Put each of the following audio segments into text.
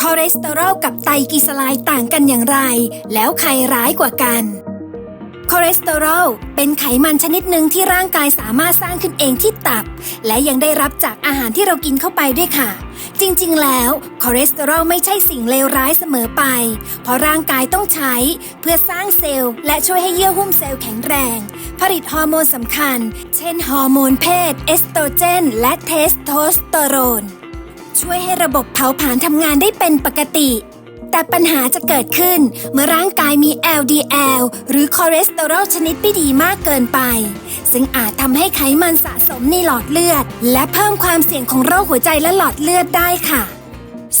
คอเลสเตอรอลกับไตรกลีเซอไรด์ต่างกันอย่างไร แล้วใครร้ายกว่ากัน คอเลสเตอรอลเป็นไขมันชนิดหนึ่งที่ร่างกายสามารถสร้างขึ้นเองที่ตับ และยังได้รับจากอาหารที่เรากินเข้าไปด้วยค่ะ จริงๆ แล้วคอเลสเตอรอลไม่ใช่สิ่งเลวร้ายเสมอไป เพราะร่างกายต้องใช้เพื่อสร้างเซลล์และช่วยให้เยื่อหุ้มเซลล์แข็งแรง ผลิตฮอร์โมนสำคัญ เช่นฮอร์โมนเพศเอสโตรเจน และเทสโทสเตอโรน วยให้ระบบเผาผลาญทำงานได้เป็นปกติ แต่ปัญหาจะเกิดขึ้นเมื่อร่างกายมี LDL หรือคอเลสเตอรอลชนิดไม่ดีมากเกินไป ซึ่งอาจทำให้ไขมันสะสมในหลอดเลือด และเพิ่มความเสี่ยงของโรคหัวใจและหลอดเลือดได้ค่ะ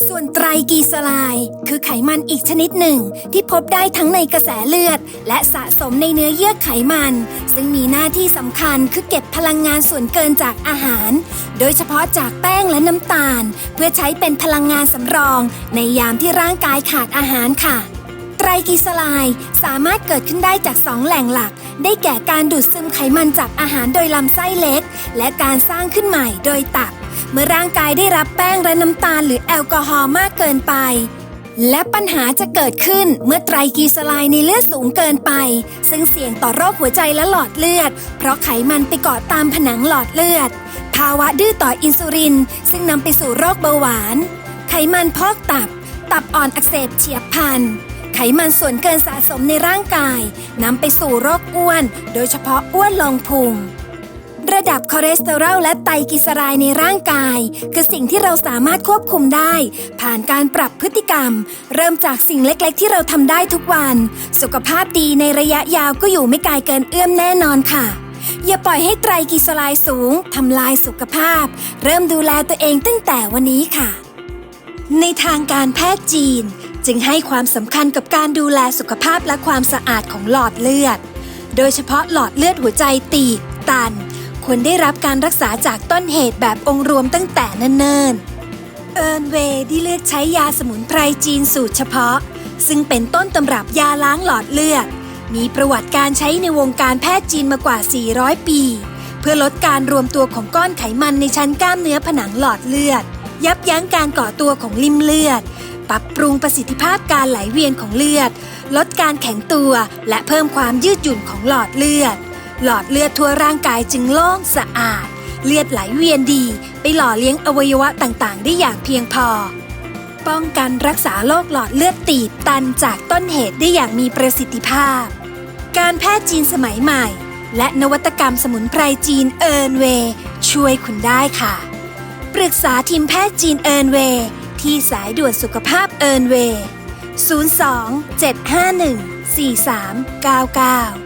ส่วนไตรกลีเซอไรด์คือไขมันอีกชนิดหนึ่ง ที่พบได้ทั้งในกระแสเลือด และสะสมในเนื้อเยื่อไขมัน ซึ่งมีหน้าที่สำคัญคือเก็บพลังงานส่วนเกินจากอาหาร โดยเฉพาะจากแป้งและน้ำตาล เพื่อใช้เป็นพลังงานสำรอง ในยามที่ร่างกายขาดอาหารค่ะไตรกลีเซอไรด์สามารถเกิดขึ้นได้จากสองแหล่งหลัก ได้แก่การดูดซึมไขมันจากอาหารโดยลำไส้เล็ก และการสร้างขึ้นใหม่โดยตับ เมื่อร่างกายได้รับแป้งและน้ำตาลหรือแอลกอฮอล์มากเกินไป และปัญหาจะเกิดขึ้นเมื่อไตรกลีเซอไรด์ในเลือดสูงเกินไป ซึ่งเสี่ยงต่อโรคหัวใจและหลอดเลือด เพราะไขมันไปเกาะตามผนังหลอดเลือด ภาวะดื้อต่ออินซูลิน ซึ่งนำไปสู่โรคเบาหวาน ไขมันพอกตับ ตับอ่อนอักเสบเฉียบพลันไขมันส่วนเกินสะสมในร่างกายนำไปสู่โรคอ้วน โดยเฉพาะอ้วนลงพุง ระดับคอเลสเตอรอลและไตรกลีเซอไรด์ในร่างกาย คือสิ่งที่เราสามารถควบคุมได้ ผ่านการปรับพฤติกรรม เริ่มจากสิ่งเล็กๆ ที่เราทำได้ทุกวัน สุขภาพดีในระยะยาวก็อยู่ไม่ไกลเกินเอื้อมแน่นอนค่ะ อย่าปล่อยให้ไตรกลีเซอไรด์สูงทำลายสุขภาพ เริ่มดูแลตัวเองตั้งแต่วันนี้ค่ะ ในทางการแพทย์จีน จึงให้ความสำคัญกับการดูแลสุขภาพและความสะอาดของหลอดเลือด โดยเฉพาะหลอดเลือดหัวใจตีบตัน ควรได้รับการรักษาจากต้นเหตุแบบองค์รวมตั้งแต่เนิ่นๆ เอิร์นเวย์ได้เลือกใช้ยาสมุนไพรจีนสูตรเฉพาะ ซึ่งเป็นต้นตำรับยาล้างหลอดเลือด มีประวัติการใช้ในวงการแพทย์จีนมากว่า 400 ปี เพื่อลดการรวมตัวของก้อนไขมันในชั้นกล้ามเนื้อผนังหลอดเลือด ยับยั้งการก่อตัวของลิ่มเลือด ปรับปรุงประสิทธิภาพการไหลเวียนของเลือด ลดการแข็งตัว และเพิ่มความยืดหยุ่นของหลอดเลือด หลอดเลือดทั่วร่างกายจึงโล่งสะอาด เลือดไหลเวียนดี ไปหล่อเลี้ยงอวัยวะต่างๆ ได้อย่างเพียงพอ ป้องกันรักษาโรคหลอดเลือดตีบตันจากต้นเหตุได้อย่างมีประสิทธิภาพ การแพทย์จีนสมัยใหม่ และนวัตกรรมสมุนไพรจีนเอิร์นเวย์ช่วยคุณได้ค่ะ ปรึกษาทีมแพทย์จีนเอิร์นเวย์ที่สายด่วนสุขภาพเอิร์นเวย์02 751 4399